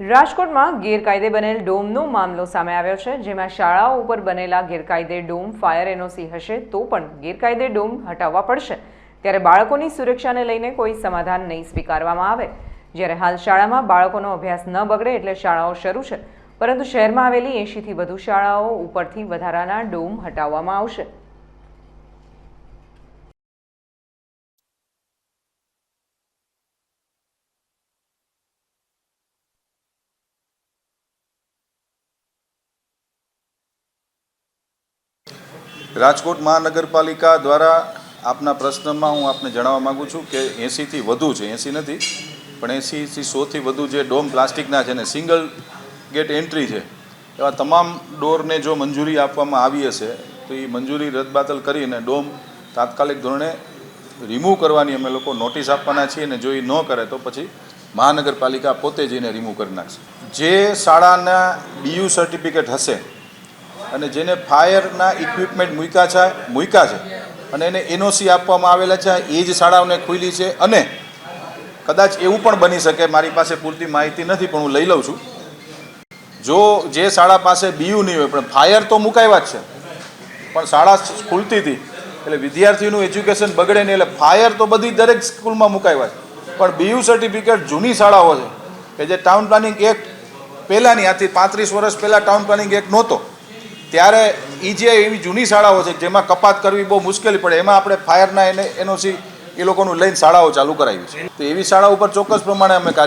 રાજકોટમાં ગેરકાયદે બનેલ ડોમનો મામલો સામે આવ્યો છે, જેમાં શાળાઓ ઉપર બનેલા ગેરકાયદે ડોમ, ફાયર એનઓસી હશે તો પણ ગેરકાયદે ડોમ હટાવવા પડશે. ત્યારે બાળકોની સુરક્ષાને લઈને કોઈ સમાધાન નહીં સ્વીકારવામાં આવે. જ્યારે હાલ શાળામાં બાળકોનો અભ્યાસ ન બગડે એટલે શાળાઓ શરૂ છે, પરંતુ શહેરમાં આવેલી એંશીથી વધુ શાળાઓ ઉપરથી વધારાના ડોમ હટાવવામાં આવશે. રાજકોટ મહાનગરપાલિકા દ્વારા આપના પ્રશ્નમાં હું આપને જણાવવા માગું છું કે એંસીથી વધુ છે એંસી નથી, પણ એંસીથી સોથી વધુ જે ડોમ પ્લાસ્ટિકના છે ને સિંગલ ગેટ એન્ટ્રી છે, એવા તમામ ડોરને જો મંજૂરી આપવામાં આવી હશે, તો એ મંજૂરી રદબાતલ કરીને ડોમ તાત્કાલિક ધોરણે રિમૂવ કરવાની અમે લોકો નોટિસ આપવાના છીએ અને જો એ ન કરે તો પછી મહાનગરપાલિકા પોતે જઈને રિમૂવ કરી નાખશે. જે શાળાના બીયુ સર્ટિફિકેટ હશે અને જેને ફાયરના ઇક્વિપમેન્ટ મૂક્યા છે મૂક્યા છે. અને એને એનઓસી આપવામાં આવેલા છે, એ જ શાળાઓને ખુલી છે. અને કદાચ એવું પણ બની શકે, મારી પાસે પૂરતી માહિતી નથી, પણ હું લઈ લઉં છું. જો જે શાળા પાસે બીયુ નહીં હોય, પણ ફાયર તો મુકાવ્યા જ છે. પણ શાળા ખુલતી હતી, એટલે વિદ્યાર્થીનું એજ્યુકેશન બગડે નહીં, એટલે ફાયર તો બધી દરેક સ્કૂલમાં મુકાવ્યા છે. પણ બીયુ સર્ટિફિકેટ જૂની શાળાઓ છે, કે જે ટાઉન પ્લાનિંગ એક્ટ પહેલાંની આથી પાંત્રીસ વર્ષ પહેલાં ટાઉન પ્લાનિંગ એક્ટ નહોતો. ત્યારે એ જે એવી જૂની શાળાઓ છે, જેમાં કપાત કરવી બહુ મુશ્કેલી પડે, એમાં આપણે ફાયરના એને એનઓસી એ લોકોનું લઈને શાળાઓ ચાલુ કરાવી છે. તો એવી શાળા ઉપર ચોક્કસ પ્રમાણે અમે કાર્ય